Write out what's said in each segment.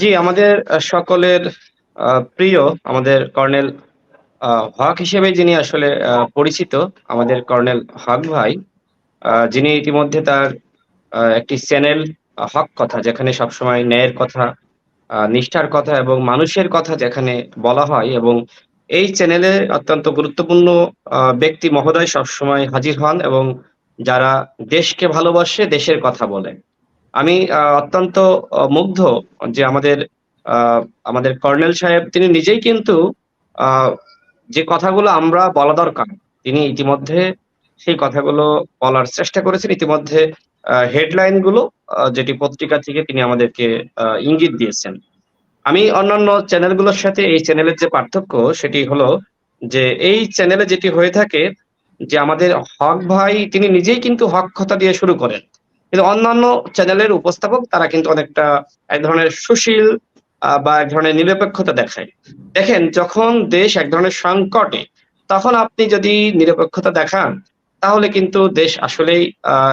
জি, আমাদের সকলের প্রিয় আমাদের কর্নেল হক হিসেবে যিনি আসলে পরিচিত আমাদের কর্নেল হক ভাই যিনি ইতিমধ্যে তার একটি চ্যানেল হক কথা, যেখানে সবসময় ন্যায়ের কথা নিষ্ঠার কথা এবং মানুষের কথা যেখানে বলা হয় এবং এই চ্যানেলে অত্যন্ত গুরুত্বপূর্ণ ব্যক্তি মহোদয় সবসময় হাজির হন এবং যারা দেশকে ভালোবাসে, দেশের কথা বলে আমি অত্যন্ত মুগ্ধ যে আমাদের আমাদের কর্নেল সাহেব, তিনি নিজেই কিন্তু যে কথাগুলো আমরা বলা দরকার, তিনি ইতিমধ্যে সেই কথাগুলো বলার চেষ্টা করেছেন। ইতিমধ্যে হেডলাইনগুলো যেটি পত্রিকা থেকে তিনি আমাদেরকে ইঙ্গিত দিয়েছেন। আমি অন্যান্য চ্যানেলগুলোর সাথে এই চ্যানেলের যে পার্থক্য, সেটি হলো যে এই চ্যানেলে যেটি হয়ে থাকে, যে আমাদের হক ভাই, তিনি নিজেই কিন্তু হক কথা দিয়ে শুরু করেন। কিন্তু অন্যান্য চ্যানেলের উপস্থাপক তারা কিন্তু অনেকটা এক ধরনের সুশীল বা এক ধরনের নিরপেক্ষতা দেখায়। দেখেন, যখন দেশ এক ধরনের সংকটে, তখন আপনি যদি নিরপেক্ষতা দেখান, তাহলে কিন্তু দেশ আসলেই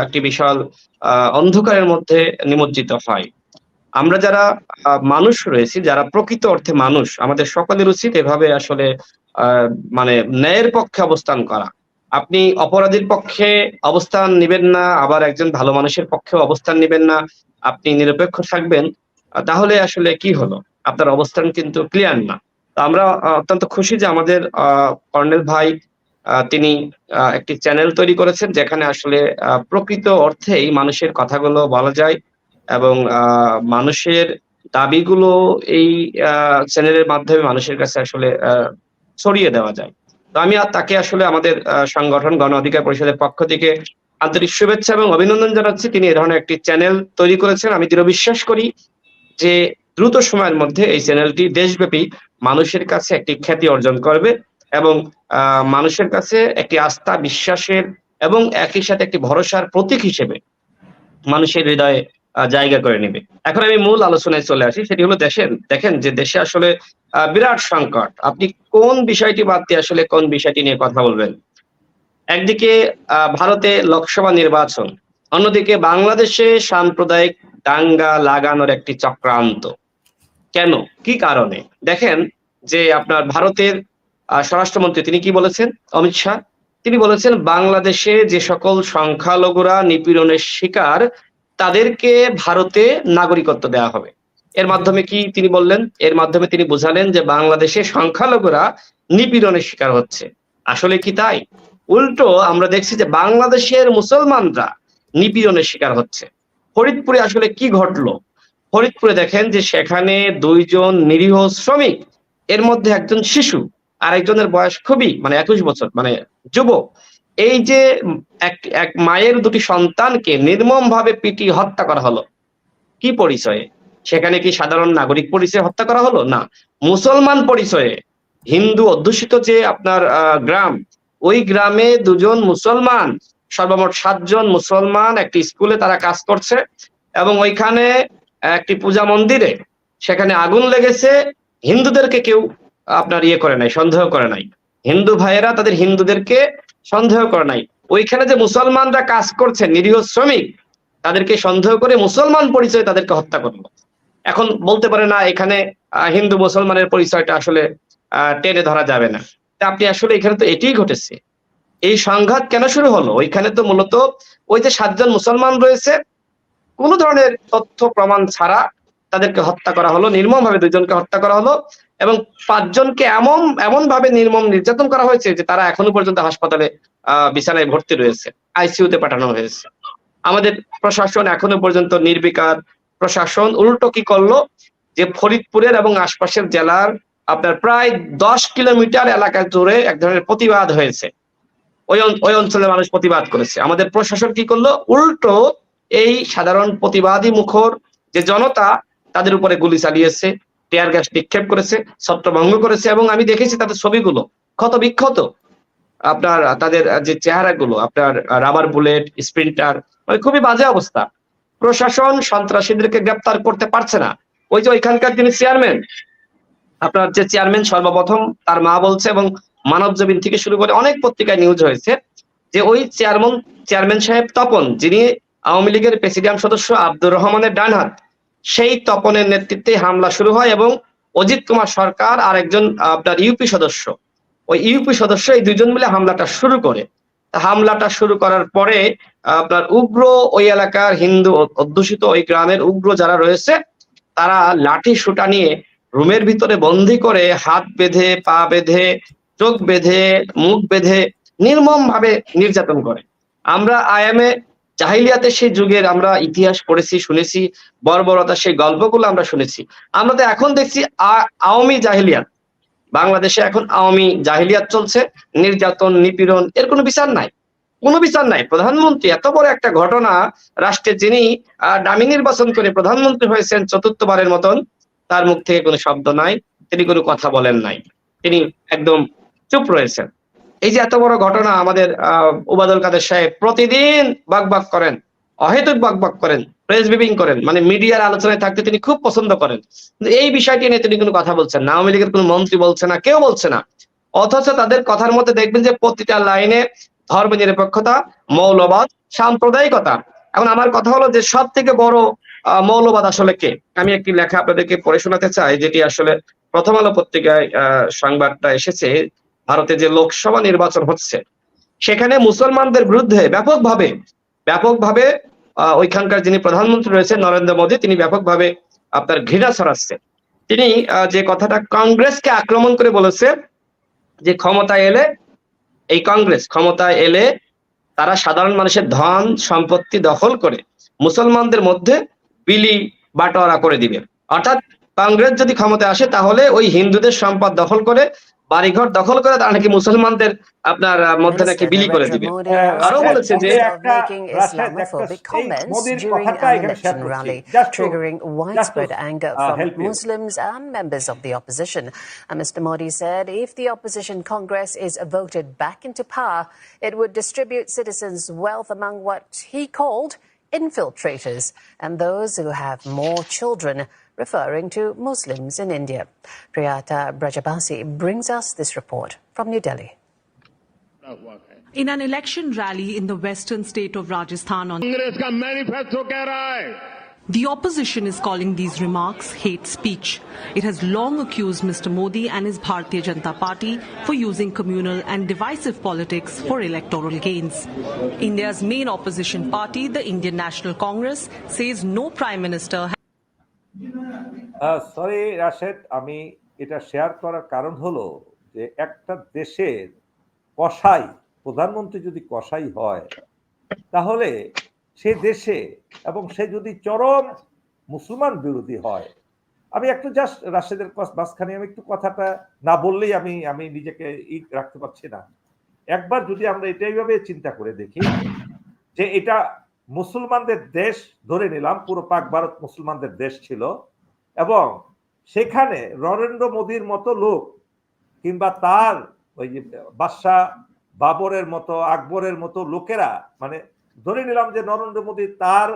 একটি বিশাল অন্ধকারের মধ্যে নিমজ্জিত হয়। আমরা যারা মানুষ রয়েছি, যারা প্রকৃত অর্থে মানুষ, আমাদের সকলের উচিত এভাবে আসলে মানে ন্যায়ের পক্ষে অবস্থান করা। আপনি অপরাধীর পক্ষে অবস্থান নিবেন না, আবার একজন ভালো মানুষের পক্ষে অবস্থান নেবেন না, আপনি নিরপেক্ষ থাকবেন। তাহলে আসলে কি হলো? আপনার অবস্থান কিন্তু ক্লিয়ার না। আমরা অত্যন্ত খুশি যে আমাদের কর্নেল ভাই তিনি একটি চ্যানেল তৈরি করেছেন যেখানে আসলে প্রকৃত অর্থেই মানুষের কথাগুলো বলা যায় এবং মানুষের দাবিগুলো এই চ্যানেলের মাধ্যমে মানুষের কাছে আসলে ছড়িয়ে দেওয়া যায়। তো আমি তাকে আসলে আমাদের সংগঠন, গণ অধিকার পরিষদের পক্ষ থেকে আন্তরিক শুভেচ্ছা এবং অভিনন্দন জানাচ্ছি। তিনি এ ধরনের একটি চ্যানেল তৈরি করেছেন। আমি দৃঢ় বিশ্বাস করি যে দ্রুত সময়ের মধ্যে এই চ্যানেলটি দেশব্যাপী মানুষের কাছে একটি খ্যাতি অর্জন করবে এবং মানুষের কাছে একটি আস্থা, বিশ্বাসের এবং একই সাথে একটি ভরসার প্রতীক হিসেবে মানুষের হৃদয়ে জায়গা করে নেবে। এখন আমি মূল আলোচনায় চলে আসি, সেটি হলো দেশের, দেখেন যে দেশে আসলে বিরাট সংকট। আপনি কোন বিষয়টি বাদ দিয়ে আসলে কোন বিষয়টি নিয়ে কথা বলবেন? একদিকে ভারতে লোকসভা নির্বাচন, অন্যদিকে বাংলাদেশে সাম্প্রদায়িক দাঙ্গা লাগানোর একটি চক্রান্ত। কেন? কি কারণে? দেখেন যে আপনার ভারতের স্বরাষ্ট্রমন্ত্রী তিনি কি বলেছেন? অমিত শাহ? তিনি বলেছেন, বাংলাদেশে যে সকল সংখ্যালঘুরা নিপীড়নের শিকার তাদেরকে ভারতে নাগরিকত্ব দেওয়া হবে। এর মাধ্যমে কি তিনি বললেন? এর মাধ্যমে তিনি বোঝালেন যে বাংলাদেশে সংখ্যালঘুরা নিপীড়নের শিকার হচ্ছে। আসলে কি তাই? উল্টো আমরা দেখছি যে বাংলাদেশের মুসলমানরা নিপীড়নের শিকার হচ্ছে। ফরিদপুরে আসলে কি ঘটলো? ফরিদপুরে দেখেন যে সেখানে দুইজন নিরীহ শ্রমিক, এর মধ্যে একজন শিশু আর একজনের বয়স খুবই মানে একুশ বছর মানে যুবক এই যে এক এক মায়ের দুটি সন্তানকে নির্মম ভাবে পিটিয়ে হত্যা করা হলো, কি পরিচয়ে? সেখানে কি সাধারণ নাগরিক পরিচয়ে হত্যা করা হলো? না, মুসলমান পরিচয়ে হিন্দু অধ্যুষিত যে আপনার গ্রাম, ওই গ্রামে দুজন মুসলমান, সর্বমোট সাতজন মুসলমান একটি স্কুলে তারা কাজ করছে এবং ওইখানে একটি পূজা মন্দিরে সেখানে আগুন লেগেছে, হিন্দুদেরকে কেউ আপনার ইয়ে করে নাই, সন্দেহ করে নাই। হিন্দু ভাইয়েরা তাদের হিন্দুদেরকে সন্দেহ করে নাই। ওইখানে যে মুসলমানরা কাজ করছে, নিরীহ শ্রমিক, তাদেরকে সন্দেহ করে মুসলমান পরিচয় তাদেরকে হত্যা করল। এখন বলতে পারে না, এখানে হিন্দু মুসলমানের পরিচয়টা আসলে টেনে ধরা যাবে না। তা আপনি আসলে এখানে তো এটাই ঘটেছে। এই সংঘাত কেন শুরু হলো? ওইখানে তো মূলত ওই যে সাতজন মুসলমান রয়েছে, কোন ধরনের তথ্য প্রমাণ ছাড়া তাদেরকে হত্যা করা হলো নির্মম ভাবে দুইজনকে হত্যা করা হলো এবং পাঁচজনকে এমন এমন ভাবে নির্মম নির্যাতন করা হয়েছে যে তারা এখনও পর্যন্ত হাসপাতালে বিছানায় ভর্তি রয়েছে, আইসিইউতে পাঠানো হয়েছে। আমাদের প্রশাসন এখনও পর্যন্ত নির্বিকার। প্রশাসন উল্টো কি করল? যে ফরিদপুরের এবং আশপাশের জেলার আপনার প্রায় দশ কিলোমিটার এলাকা জুড়ে এক ধরনের প্রতিবাদ হয়েছে। ওই ওই অঞ্চলের মানুষ প্রতিবাদ করেছে। আমাদের প্রশাসন কি করল? উল্টো এই সাধারণ প্রতিবাদী মুখর যে জনতা তাদের উপরে গুলি চালিয়েছে টিয়ার গ্যাস নিক্ষেপ করেছে, ছত্রভঙ্গ করেছে এবং আমি দেখেছি তাদের ছবিগুলো। ক্ষত বিক্ষত। আপনার, তাদের যে চেহারাগুলো, আপনার রাবার বুলেট স্প্রিন্টার মানে খুবই বাজে অবস্থা। প্রশাসন সন্ত্রাসীদেরকে গ্রেপ্তার করতে পারছে না। ওই যে ওইখানকার তিনি চেয়ারম্যান আপনার যে চেয়ারম্যান সর্বপ্রথম, তার মা বলছে এবং মানব জমিন থেকে শুরু করে অনেক পত্রিকায় নিউজ হয়েছে যে ওই চেয়ারম্যান চেয়ারম্যান সাহেব তপন, যিনি আওয়ামী লীগের প্রেসিডিয়াম সদস্য আব্দুর রহমানের ডান হাত সেই তপনের নেতৃত্বে হামলা শুরু হয় এবং অজিত কুমার সরকার আর একজন আপনার ইউপি সদস্য। ওই ইউপি সদস্য এই দুজন মিলে হামলাটা শুরু করে। হামলাটা শুরু করার পরে আপনার উগ্র ওই এলাকার হিন্দু অধ্যুষিত ওই গ্রামের উগ্র যারা রয়েছে, তারা লাঠি সুটা নিয়ে রুমের ভিতরে বন্দি করে হাত বেঁধে, পা বেঁধে, চোখ বেঁধে, মুখ বেঁধে নির্মম ভাবে নির্যাতন করে। আমরা আয়ামে জাহিলিয়াতে সেই যুগের আমরা ইতিহাস পড়েছি, শুনেছি বর্বরতা সেই গল্পগুলো আমরা শুনেছি। আমরা তো এখন দেখছি আওয়ামী জাহিলিয়াত। বাংলাদেশে এখন আওয়ামী জাহিলিয়াত চলছে, নির্যাতন, নিপীড়ন, এর কোনো বিচার নাই। কোনো বিচার নাই। প্রধানমন্ত্রী, এত বড় একটা ঘটনা রাষ্ট্রে যিনি ডামি নির্বাচন করে প্রধানমন্ত্রী হয়েছেন চতুর্থবারের মতন, তার মুখ থেকে কোনো শব্দ নাই, তিনি কোনো কথা বলেন নাই। তিনি একদম চুপ রয়েছেন। এই যে এত বড় ঘটনা আমাদের উবাদুল কাদের সাহেব প্রতিদিন বাক বাক করেন, অহেতুক বাক বাক করেন প্রেস ব্রিফিং করেন মানে মিডিয়ার আলোচনায় থাকতে তিনি খুব পছন্দ করেন। এই বিষয়টি নিয়ে তিনি কোনো কথা বলছেন না, আওয়ামী লীগের কোনো মন্ত্রী বলছে না, কেউ বলছে না। অথচ তাদের কথার মধ্যে দেখবেন যে প্রতিটা লাইনে ধর্ম নিরপেক্ষতা, মৌলবাদ, সাম্প্রদায়িকতা। এখন আমার কথা হলো যে সব থেকে বড় মৌলবাদ আসলে কে? আমি একটি লেখা আপনাদেরকে পড়ে শোনাতে চাই, যেটি আসলে প্রথম আলো পত্রিকায় সংবাদটা এসেছে। ভারতে যে লোকসভা নির্বাচন হচ্ছে, সেখানে মুসলমানদের বিরুদ্ধে ব্যাপকভাবে ব্যাপকভাবে ওইখানকার যিনি প্রধানমন্ত্রী রয়েছেন নরেন্দ্র মোদী, তিনি ব্যাপকভাবে আপনার ঘৃণা ছড়াচ্ছে তিনি যে কথাটা কংগ্রেসকে আক্রমণ করে বলেছে, যে ক্ষমতায় এলে, এই কংগ্রেস ক্ষমতায় এলে তারা সাধারণ মানুষের ধন, সম্পত্তি দখল করে মুসলমানদের মধ্যে বিলি বাটোয়ারা করে দিবে। অর্থাৎ কংগ্রেস যদি ক্ষমতায় আসে, তাহলে ওই হিন্দুদের সম্পদ দখল করে বাড়িঘর দখল করে তারা নাকি মুসলমানদের আপনার আহ, মধ্যে নাকি বিলি করে দিবে আরো বলেছে যে একটা Islamophobic comments মোদির during কথাটা an এখানে শেয়ার election করছি rally, Just to- triggering widespread just to, anger uh, from help you. Muslims and members of the opposition. And Mr. Modi said if the opposition Congress is voted back into power, it would distribute citizens' wealth among what he called infiltrators and those who have more children, referring to Muslims in India. Priyata Brajabasi brings us this report from New Delhi. In an election rally in the western state of Rajasthan on the opposition is calling these remarks hate speech. It has long accused Mr. Modi and his Bharatiya Janata Party for using communal and divisive politics for electoral gains. India's main opposition party, the Indian National Congress, says no prime minister sorry Rashed, আমি এটা share করার কারণ হলো যে একটা দেশের কসাই, প্রধানমন্ত্রী যদি কসাই হয়, তাহলে সে দেশে এবং সে যদি চরম মুসলমান বিরোধী হয়, আমি একটু জাস্ট রাশেদের মাঝখানে আমি একটু কথাটা না বললেই আমি আমি নিজেকে ই রাখতে পারছি না। একবার যদি আমরা এটাই ভাবে চিন্তা করে দেখি যে এটা মুসলমানদের দেশ ধরে নিলাম, পুরো পাক ভারত মুসলমানদের দেশ ছিল এবং সেখানে নরেন্দ্র মোদীর মতো লোক কিংবা তার ওই যে বাদশাহ বাবরের মতো, আকবরের মতো লোকেরা মানে ধরে নিলাম যে নরেন্দ্র মোদী তার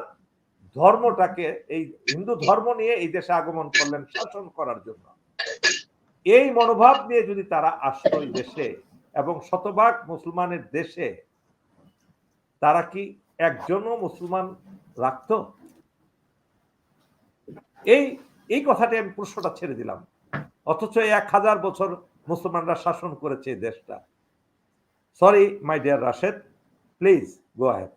ধর্মটাকে, এই হিন্দু ধর্ম নিয়ে এই দেশে আগমন করলেন শাসন করার জন্য। এই মনোভাব নিয়ে যদি তারা এই দেশে এবং শতভাগ মুসলমানের দেশে, তারা কি একজনও মুসলমান রাখতো? এই এই কথাটি আমি প্রশ্নটা ছেড়ে দিলাম। অথচ এক হাজার বছর মুসলমানরা শাসন করেছে এই দেশটা। Sorry my dear Rashed please go ahead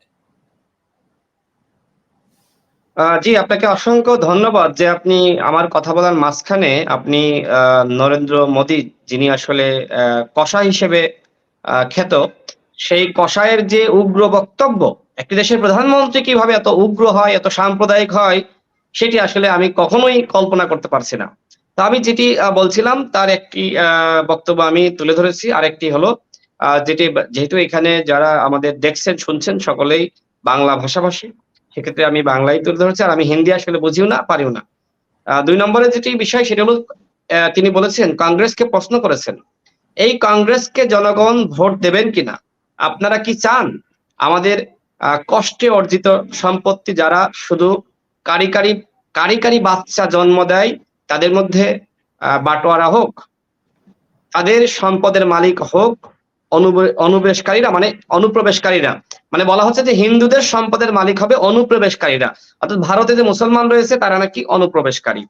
জি, আপনাকে অসংখ্য ধন্যবাদ যে আপনি আমার কথা বলার মাঝখানে আপনি নরেন্দ্র মোদী, যিনি আসলে কষা হিসেবে খ্যাত, সেই কষায়ের যে উগ্র বক্তব্য, একটি দেশের প্রধানমন্ত্রী কীভাবে এত উগ্র হয়, এত সাম্প্রদায়িক হয় সেটি আসলে আমি কখনোই কল্পনা করতে পারছি না। তো আমি যেটি বলছিলাম, তার একটি বক্তব্য আমি তুলে ধরেছি। আর একটি হলো যেটি যেহেতু এখানে যারা আমাদের দেখছেন, শুনছেন, সকলেই বাংলা ভাষাভাষী, সেক্ষেত্রে আমি বাংলাই তুলে ধরেছি, আর আমি হিন্দি আসলে বুঝিও না, পারিও না। দুই নম্বরে যেটি বিষয়, সেটি হলো তিনি বলেছেন, কংগ্রেসকে প্রশ্ন করেছেন, এই কংগ্রেসকে জনগণ ভোট দেবেন কিনা? আপনারা কি চান? আমাদের কষ্টে অর্জিত সম্পত্তি যারা শুধু কারি কারি কারি কারি বাচ্চা জন্ম দেয় তাদের মধ্যে বাটোয়ারা হোক তাদের সম্পদের মালিক হোক অনুবে- অনুপ্রবেশকারীরা মানে অনুপ্রবেশকারীরা। মানে বলা হচ্ছে যে হিন্দুদের সম্পদের মালিক হবে অনুপ্রবেশকারীরা। অর্থাৎ ভারতে যে মুসলমান রয়েছে তারা নাকি অনুপ্রবেশকারী।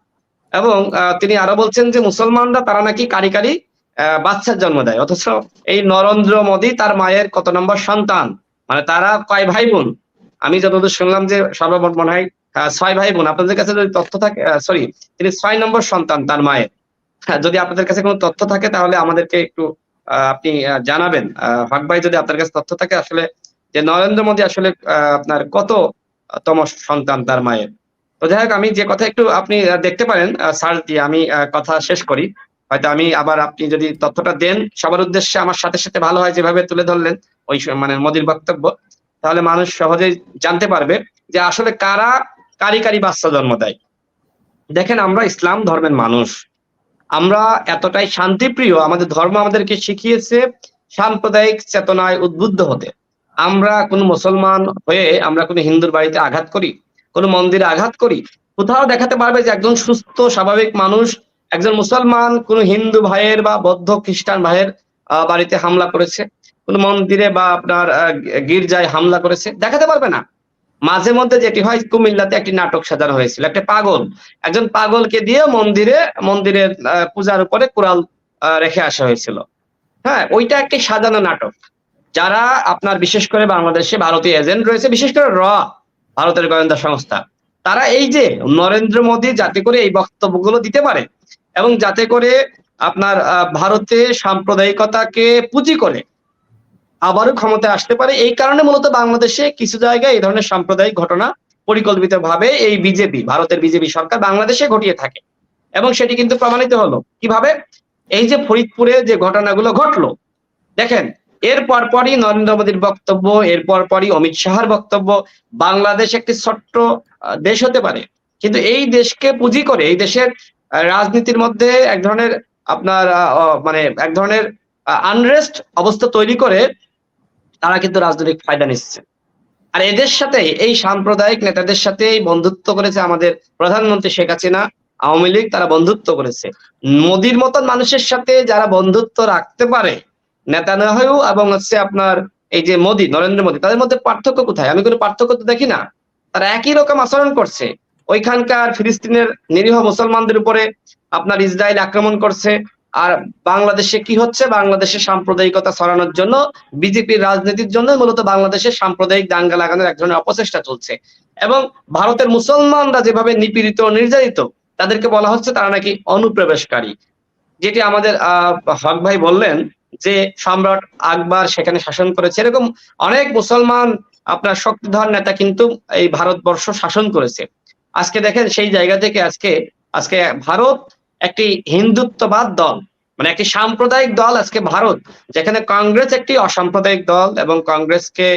এবং তিনি আরও বলছেন যে মুসলমানরা তারা নাকি কারি কারি আহ, বাচ্চার জন্ম দেয়। অথচ এই নরেন্দ্র মোদী তার মায়ের কত নম্বর সন্তান? মানে তারা কয় ভাই বোন? আমি যতদূর শুনলাম যে সর্বমোট মনে হয় ছয় ভাই বোন আপনাদের কাছে যদি তথ্য থাকে সরি তিনি ছয় নম্বর সন্তান তার মায়ের। হ্যাঁ, যদি আপনাদের কাছে কোনো তথ্য থাকে তাহলে আমাদেরকে একটু আপনি জানাবেন। হক ভাই যদি আপনার কাছে তথ্য থাকে আসলে যে নরেন্দ্র মোদী আসলে আপনার কত তম সন্তান তার মায়ের? তো যাই হোক আমি যে কথা একটু আপনি দেখতে পারেন সার্চ দিয়ে আমি কথা শেষ করি। হয়তো আমি আবার আপনি যদি তথ্যটা দেন সবার উদ্দেশ্যে আমার সাথে সাথে ভালো হয় যেভাবে তুলে ধরলেন ওই মানে মোদির বক্তব্য তাহলে মানুষ সহজেই জানতে পারবে যে আসলে কারা কারি কারি বাচ্চা জন্ম দেয়। দেখেন, আমরা ইসলাম ধর্মের মানুষ। আমরা এতটাই শান্তিপ্রিয়, আমাদের ধর্ম আমাদেরকে শিখিয়েছে সাম্প্রদায়িক চেতনায় উদ্বুদ্ধ হতে। আমরা কোন মুসলমান হয়ে আমরা কোনো হিন্দুর বাড়িতে আঘাত করি, কোন মন্দিরে আঘাত করি, কোথাও দেখাতে পারবে যে একজন সুস্থ, স্বাভাবিক মানুষ, একজন মুসলমান, কোন হিন্দু ভাইয়ের বা বৌদ্ধ খ্রিস্টান ভাইয়ের বাড়িতে হামলা করেছে, কোন মন্দিরে বা আপনার গির্জায় হামলা করেছে, দেখাতে পারবে না। মাঝে মধ্যে যেটি হয় কুমিল্লাতে একটি নাটক সাজানো হয়েছিল। একটা পাগল। একজন পাগলকে দিয়ে মন্দিরে মন্দিরের পূজার উপরে আহ, রেখে আসা হয়েছিল। হ্যাঁ ওইটা একটি সাজানো নাটক। যারা আপনার বিশেষ করে বাংলাদেশে ভারতীয় এজেন্ট রয়েছে বিশেষ করে র ভারতের গোয়েন্দা সংস্থা তারা এই যে নরেন্দ্র মোদী যাতে করে এই বক্তব্যগুলো দিতে পারে এবং যাতে করে আপনার ভারতে সাম্প্রদায়িকতাকে পুঁজি করে আবারও ক্ষমতায় আসতে পারে। এই কারণে মূলত বাংলাদেশে কিছু জায়গায় এই ধরনের সাম্প্রদায়িক ঘটনা পরিকল্পিতভাবে এই বিজেপি, ভারতের বিজেপি সরকার বাংলাদেশে ঘটিয়ে থাকে এবং সেটি কিন্তু প্রমাণিত হলো। কীভাবে? এই যে ফরিদপুরে যে ঘটনাগুলো ঘটলো। দেখেন, এর পরপরই নরেন্দ্র মোদীর বক্তব্য, এর পরপরই অমিত শাহর বক্তব্য, বাংলাদেশ একটি ছোট্ট দেশ হতে পারে। কিন্তু এই দেশকে পুঁজি করে, এই দেশের রাজনীতির মধ্যে এক ধরনের আপনার মানে এক ধরনের আনরেস্ট অবস্থা তৈরি করে তারা কিন্তু রাজনৈতিক ফায়দা নিচ্ছে। আর এদের সাথে এই সাম্প্রদায়িক নেতাদের সাথে বন্ধুত্ব করেছে আমাদের প্রধানমন্ত্রী শেখ হাসিনা। আওয়ামী লীগ তারা বন্ধুত্ব করেছে। মোদির মতন মানুষের সাথে যারা বন্ধুত্ব রাখতে পারে নেতানিয়াহু এবং হচ্ছে আপনার এই যে মোদি, নরেন্দ্র মোদী, তাদের মধ্যে পার্থক্য কোথায়? আমি কোনো পার্থক্য তো দেখি না। তারা একই রকম আচরণ করছে। ওইখানকার ফিলিস্তিনের নিরীহ মুসলমানদের উপরে আপনার ইসরায়েল আক্রমণ করছে। আর বাংলাদেশে কি হচ্ছে? বাংলাদেশে সাম্প্রদায়িকতা ছড়ানোর জন্য, বিজেপির রাজনীতির জন্য মূলত বাংলাদেশে সাম্প্রদায়িক দাঙ্গা লাগানোর এক ধরনের অপচেষ্টা চলছে। এবং ভারতের মুসলমানরা যেভাবে নিপীড়িত নির্যাতিত, তাদেরকে বলা হচ্ছে তারা নাকি অনুপ্রবেশকারী। যেটি আমাদের, আহ, হক ভাই বললেন যে সম্রাট আকবর সেখানে শাসন করেছে। এরকম অনেক মুসলমান আপনার শক্তিধর নেতা কিন্তু এই ভারতবর্ষ শাসন করেছে। আজকে দেখেন সেই জায়গা থেকে আজকে আজকে ভারত একটি হিন্দুত্ববাদ দল মানে একটি সাম্প্রদায়িক দল আজকে ভারত, যেখানে কংগ্রেস একটি অসাম্প্রদায়িক দল এবং কংগ্রেসকে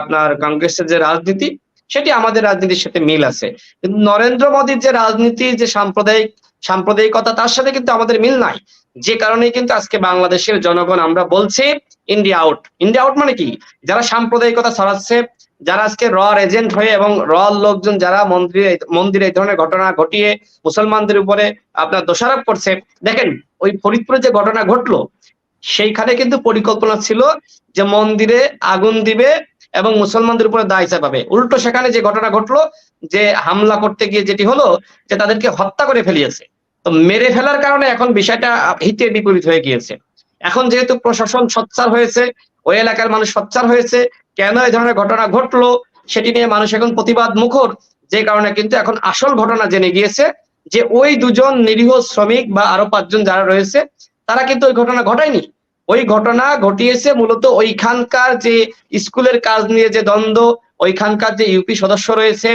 আপনার কংগ্রেসের যে রাজনীতি, সেটি আমাদের রাজনীতির সাথে মিল আছে। কিন্তু নরেন্দ্র মোদীর যে রাজনীতি, যে সাম্প্রদায়িক, সাম্প্রদায়িকতা, তার সাথে কিন্তু আমাদের মিল নাই। যে কারণে কিন্তু আজকে বাংলাদেশের জনগণ, আমরা বলছি ইন্ডিয়া আউট ইন্ডিয়া আউট মানে কি? যারা সাম্প্রদায়িকতা ছড়াচ্ছে যারা আজকে র এজেন্ট হয়ে এবং র লোকজন যারা মন্দিরে মন্দিরে এই ধরনের ঘটনা ঘটিয়ে মুসলমানদের উপরে আপনার দোষারোপ করছে, দেখেন ওই ফরিদপুরে যে ঘটনা ঘটলো, সেইখানে কিন্তু পরিকল্পনা ছিল যে মন্দিরে আগুন দিবে এবং মুসলমানদের উপরে দায় চাপাবে। উল্টো সেখানে যে ঘটনা ঘটলো, যে হামলা করতে গিয়ে যেটি হলো, যে তাদেরকে হত্যা করে ফেলিয়েছে। তো মেরে ফেলার কারণে এখন বিষয়টা হিতে বিপরীত হয়ে গিয়েছে। এখন যেহেতু প্রশাসন সোচ্চার হয়েছে ওই এলাকার মানুষ সচ্চার হয়েছে, কেন এই ধরনের ঘটনা ঘটলো সেটি নিয়ে মানুষ এখন প্রতিবাদ মুখর, যে কারণে কিন্তু এখন আসল ঘটনা জেনে গিয়েছে যে ওই দুজন নিরীহ শ্রমিক বা আরও পাঁচজন যারা রয়েছে, তারা কিন্তু ওই ঘটনা ঘটায়নি। ওই ঘটনা ঘটিয়েছে মূলত ওইখানকার যে স্কুলের কাজ নিয়ে যে দ্বন্দ্ব, ওইখানকার যে ইউপি সদস্য রয়েছে,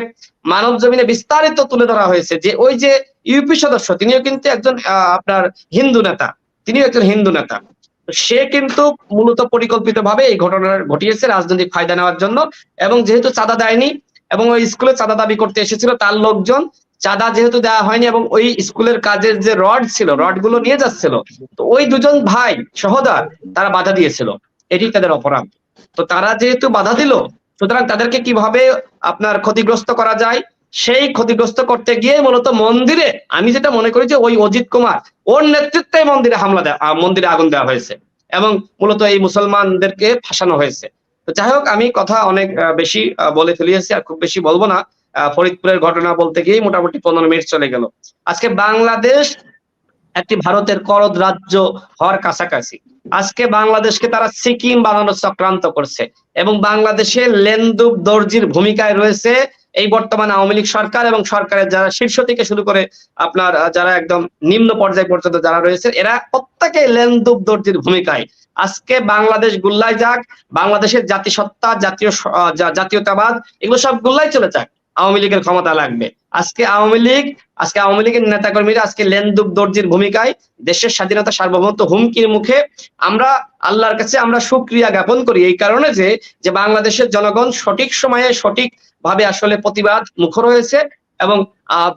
মানব জমিনে বিস্তারিত তুলে ধরা হয়েছে যে ওই যে ইউপি সদস্য, তিনিও কিন্তু একজন আপনার হিন্দু নেতা, তিনিও একজন হিন্দু নেতা। সে কিন্তু মূলত পরিকল্পিত ভাবে এই ঘটনা ঘটিয়েছে রাজনৈতিক ফায়দা নেওয়ার জন্য। এবং যেহেতু চাঁদা দেয়নি এবং ওই স্কুলে চাঁদা দাবি করতে এসেছিল তার লোকজন, চাঁদা যেহেতু দেওয়া হয়নি এবং ওই স্কুলের কাজের যে রড ছিল রডগুলো নিয়ে যাচ্ছিল, তো ওই দুজন ভাই, সহোদর, তারা বাধা দিয়েছিল। এটি তাদের অপরাধ। তো তারা যেহেতু বাধা দিল, সুতরাং তাদেরকে কীভাবে আপনার ক্ষতিগ্রস্ত করা যায় সেই ক্ষতিগ্রস্ত করতে গিয়ে মূলত মন্দিরে, আমি যেটা মনে করি যে ওই অজিত কুমার, ওর নেতৃত্বে মন্দিরে হামলা দেওয়া মন্দিরে আগুন দেওয়া হয়েছে এবং মূলত এই মুসলমানদেরকে ফাঁসানো হয়েছে। তো যাই হোক, আমি কথা অনেক বেশি বলে ফেলিয়েছি, আর খুব বেশি বলব না। ফরিদপুরের ঘটনা বলতে গিয়ে মোটামুটি পনেরো মিনিট চলে গেল। আজকে বাংলাদেশ একটি ভারতের করদ রাজ্য হওয়ার কাছাকাছি। আজকে বাংলাদেশকে তারা সিকিম বানানোর চক্রান্ত করছে এবং বাংলাদেশে লেন্দুব দর্জির ভূমিকায় রয়েছে এই বর্তমান আওয়ামী লীগ সরকার এবং সরকারের যারা শীর্ষ থেকে শুরু করে আপনার যারা একদম নিম্ন পর্যায় পর্যন্ত যারা রয়েছে, এরা প্রত্যেকে লেন্দুব দর্জির ভূমিকায়। আজকে বাংলাদেশ গুল্লায় যাক, বাংলাদেশের জাতিসত্তা, জাতীয় জাতীয়তাবাদ, এগুলো সব গুল্লাই চলে যাক। আওয়ামী লীগের ক্ষমতা লাগবে। আজকে আওয়ামী লীগ, আজকে আওয়ামী লীগের নেতাকর্মীরা আজকে লেন্দুব দর্জির ভূমিকায় দেশের স্বাধীনতা সার্বভৌমত্ব হুমকির মুখে আমরা আল্লাহর কাছে আমরা সুক্রিয়া জ্ঞাপন করি এই কারণে যে বাংলাদেশের জনগণ সঠিক সময়ে সঠিক ভাবে আসলে প্রতিবাদ মুখর হয়েছে এবং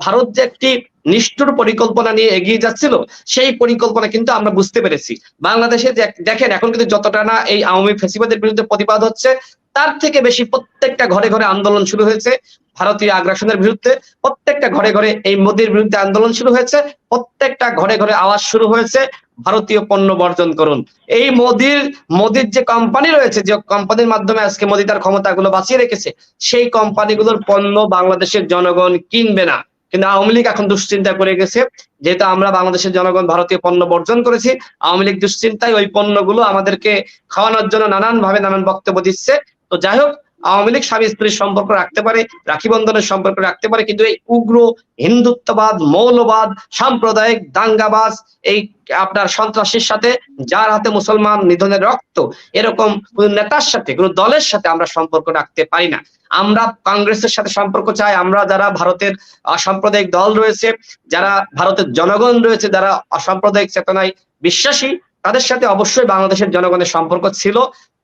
ভারত যে একটি নিষ্ঠুর পরিকল্পনা নিয়ে এগিয়ে যাচ্ছিল, সেই পরিকল্পনা কিন্তু আমরা বুঝতে পেরেছি। বাংলাদেশে দেখ- দেখেন, এখন কিন্তু যতটা না এই আওয়ামী ফেসিবাদের বিরুদ্ধে প্রতিবাদ হচ্ছে, তার থেকে বেশি প্রত্যেকটা ঘরে ঘরে আন্দোলন শুরু হয়েছে। ভারতীয় আগ্রাসনের বিরুদ্ধে প্রত্যেকটা ঘরে ঘরে এই মোদির বিরুদ্ধে আন্দোলন শুরু হয়েছে, প্রত্যেকটা ঘরে ঘরে আওয়াজ শুরু হয়েছে, ভারতীয় পণ্য বর্জন করুন। এই মোদির মোদির যে কোম্পানি রয়েছে, যে কোম্পানির মাধ্যমে আজকে মোদি তার ক্ষমতাগুলো বাঁচিয়ে রেখেছে, সেই কোম্পানিগুলোর পণ্য বাংলাদেশের জনগণ কিনবে না। কিন্তু আওয়ামী লীগ এখন দুশ্চিন্তা করে গেছে, যেহেতু আমরা বাংলাদেশের জনগণ ভারতীয় পণ্য বর্জন করেছি, আওয়ামী লীগ দুশ্চিন্তায় ওই পণ্যগুলো আমাদেরকে খাওয়ানোর জন্য নানান ভাবে নানান বক্তব্য দিচ্ছে। তো যাই হোক আওয়ামী লীগ স্বামী স্ত্রীর সম্পর্ক রাখতে পারে, রাখি বন্ধনের সম্পর্ক রাখতে পারে, কিন্তু এই উগ্র হিন্দুত্ববাদ, মৌলবাদ, সাম্প্রদায়িক দাঙ্গাবাজ, এই আপনার সন্ত্রাসীর সাথে, যার হাতে মুসলমান নিধনের রক্ত, এরকম নেতার সাথে, কোন দলের সাথে আমরা সম্পর্ক রাখতে পারি না। আমরা কংগ্রেসের সাথে সম্পর্ক চাই, আমরা যারা ভারতের অসাম্প্রদায়িক দল রয়েছে, যারা ভারতের জনগণ রয়েছে, যারা অসাম্প্রদায়িক চেতনায় বিশ্বাসী, তাদের সাথে অবশ্যই বাংলাদেশের জনগণের সম্পর্ক ছিল।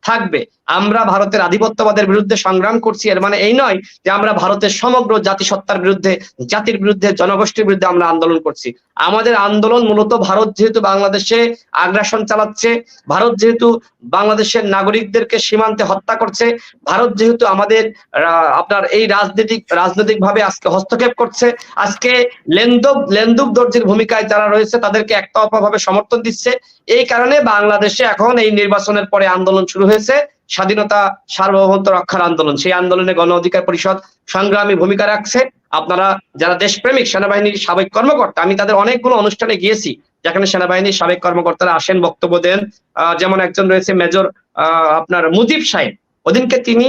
থাকবে। আমরা ভারতের আধিপত্যবাদের বিরুদ্ধে সংগ্রাম করছি, এর মানে এই নয় যে আমরা ভারতের সমগ্র জাতিসত্তার বিরুদ্ধে, জাতির বিরুদ্ধে, জনগোষ্ঠীর বিরুদ্ধে আমরা আন্দোলন করছি। আমাদের আন্দোলন মূলত ভারত যেহেতু বাংলাদেশে আগ্রাসন চালাচ্ছে, ভারত যেহেতু বাংলাদেশের নাগরিকদেরকে সীমান্তে হত্যা করছে, ভারত যেহেতু আমাদের আপনার এই রাজনৈতিক রাজনৈতিক ভাবে আজকে হস্তক্ষেপ করছে, আজকে লেন্দুব লেন্দুব দর্জির ভূমিকায় যারা রয়েছে তাদেরকে একতরফা ভাবে সমর্থন দিচ্ছে। এই কারণে বাংলাদেশে এখন এই নির্বাচনের পরে আন্দোলন শুরু হয়েছে স্বাধীনতা সার্বভৌমত্ব রক্ষার আন্দোলন। সেই আন্দোলনে গণ অধিকার পরিষদ সংগ্রামী ভূমিকা রাখছে। আপনারা যারা দেশপ্রেমিক, সেনাবাহিনীর সাবেক কর্মকর্তা, আমি তাদের অনেকগুলো অনুষ্ঠানে গিয়েছি, যেখানে সেনাবাহিনীর সাবেক কর্মকর্তারা আসেন বক্তব্য দেন। যেমন একজন রয়েছে মেজর আপনার মুজিব সাহেব। ওদিনকে তিনি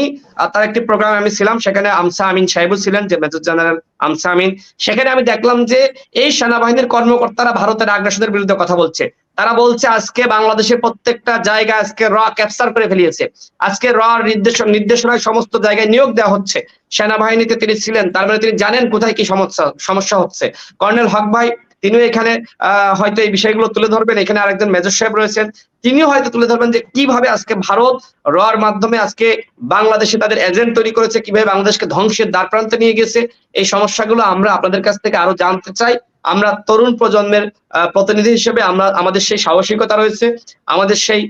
তার একটি প্রোগ্রামে আমি ছিলাম, সেখানে আমসা আমিন সাহেবও ছিলেন, যে মেজর জেনারেল আমসা আমিন। সেখানে আমি দেখলাম যে এই সেনাবাহিনীর কর্মকর্তারা ভারতের আগ্রাসনের বিরুদ্ধে কথা বলছে। তারা বলছে, আজকে বাংলাদেশের প্রত্যেকটা জায়গায় আজকে র ক্যাপচার করে ফেলিয়েছে। আজকে র নির্দেশ, নির্দেশনায় সমস্ত জায়গায় নিয়োগ দেওয়া হচ্ছে। সেনাবাহিনীতে তিনি ছিলেন, তার মানে তিনি জানেন কোথায় কি সমস্যা সমস্যা হচ্ছে। কর্নেল হক ভাই, তিনিও এখানে হয়তো এই বিষয়গুলো তুলে ধরবেন। এখানে আরেকজন মেজর সাহেব রয়েছেন। তিনিও হয়তো তুলে ধরবেন যে কীভাবে আজকে ভারত রর মাধ্যমে আজকে বাংলাদেশে তাদের এজেন্ট তৈরি করেছে, কীভাবে বাংলাদেশকে ধ্বংসের দ্বার প্রান্তে নিয়ে গেছে। এই সমস্যাগুলো আমরা আপনাদের কাছ থেকে আরও জানতে চাই। আমরা তরুণ প্রজন্মের প্রতিনিধি হিসেবে আমরা, আমাদের সেই সাহসিকতা রয়েছে, আমাদের সেই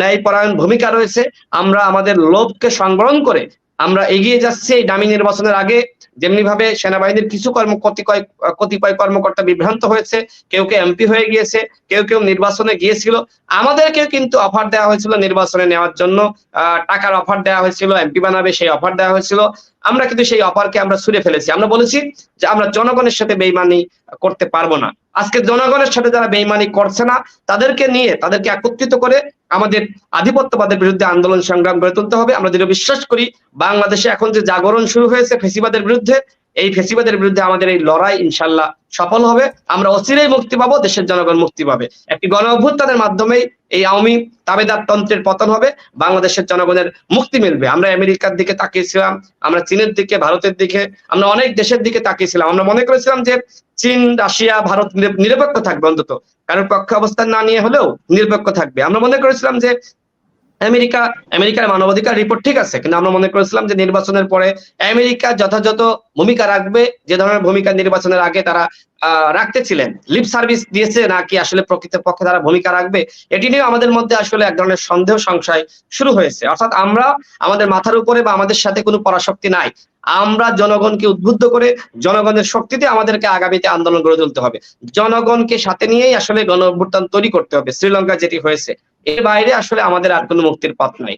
ন্যায়পরায়ণ ভূমিকা রয়েছে, আমরা আমাদের লোভকে সংবরণ করে আমরা এগিয়ে যাচ্ছি এই দামি নির্বাচনের আগে। যেমনি ভাবে সেনাবাহিনীর কিছু কর্ম কতিপয় কতিপয় কর্মকর্তা বিভ্রান্ত হয়েছে, কেউ কেউ এমপি হয়ে গিয়েছে, কেউ কেউ নির্বাচনে গিয়েছিল। আমাদেরকেও কিন্তু অফার দেওয়া হয়েছিল নির্বাচনে নেওয়ার জন্য টাকার অফার দেওয়া হয়েছিল, এমপি বানাবে সেই অফার দেওয়া হয়েছিল। আমরা কিন্তু সেই অপারকে আমরা ছুড়ে ফেলেছি। আমরা বলেছি যে আমরা জনগণের সাথে বেইমানি করতে পারব না। আজকে জনগণের সাথে যারা বেইমানি করছে না, তাদেরকে নিয়ে, তাদেরকে একত্রিত করে আমাদের আধিপত্যবাদের বিরুদ্ধে আন্দোলন সংগ্রাম গড়ে তুলতে হবে। আমরা দৃঢ় বিশ্বাস করি, বাংলাদেশে এখন যে জাগরণ শুরু হয়েছে ফেসিবাদের বিরুদ্ধে এই ফেসিবাদের বিরুদ্ধে আমাদের এই লড়াই ইনশাল্লাহ সফল হবে। আমরা অচিরেই মুক্তি পাবো, দেশের জনগণ মুক্তি পাবে। একটি গণ অভ্যুত্থানের মাধ্যমেই এই আওয়ামী তাবেদার তন্ত্রের পতন হবে, বাংলাদেশের জনগণের মুক্তি মিলবে। আমরা আমেরিকার দিকে তাকিয়েছিলাম, আমরা চীনের দিকে, ভারতের দিকে, আমরা অনেক দেশের দিকে তাকিয়েছিলাম। আমরা মনে করেছিলাম যে চীন, রাশিয়া, ভারত নিরপেক্ষ থাকবে অন্তত। কারোর পক্ষে অবস্থান না নিয়ে হলেও নিরপেক্ষ থাকবে। আমরা মনে করেছিলাম যে আমেরিকা, আমেরিকার মানবাধিকার রিপোর্ট ঠিক আছে, কিন্তু আমরা মনে করেছিলাম যে নির্বাচনের পরে আমেরিকা যথাযথ ভূমিকা রাখবে, যে ধরনের ভূমিকা নির্বাচনের আগে তারা আহ, রাখতেছিলেন। লিপ সার্ভিস দিয়েছে নাকি আসলে প্রকৃত পক্ষে তারা ভূমিকা রাখবে এটি নিয়ে আমাদের মধ্যে আসলে এক ধরনের সন্দেহ সংশয় শুরু হয়েছে। অর্থাৎ আমরা আমাদের মাথার উপরে বা আমাদের সাথে কোনো পরাশক্তি নাই। আমরা জনগণকে উদ্বুদ্ধ করে জনগণের শক্তিতে আমাদেরকে আগামীতে আন্দোলন গড়ে তুলতে হবে। জনগণকে সাথে নিয়েই আসলে গণ অভ্যুত্থান তৈরি করতে হবে শ্রীলঙ্কা যেটি হয়েছে। এর বাইরে আসলে আমাদের আর কোনো মুক্তির পথ নাই।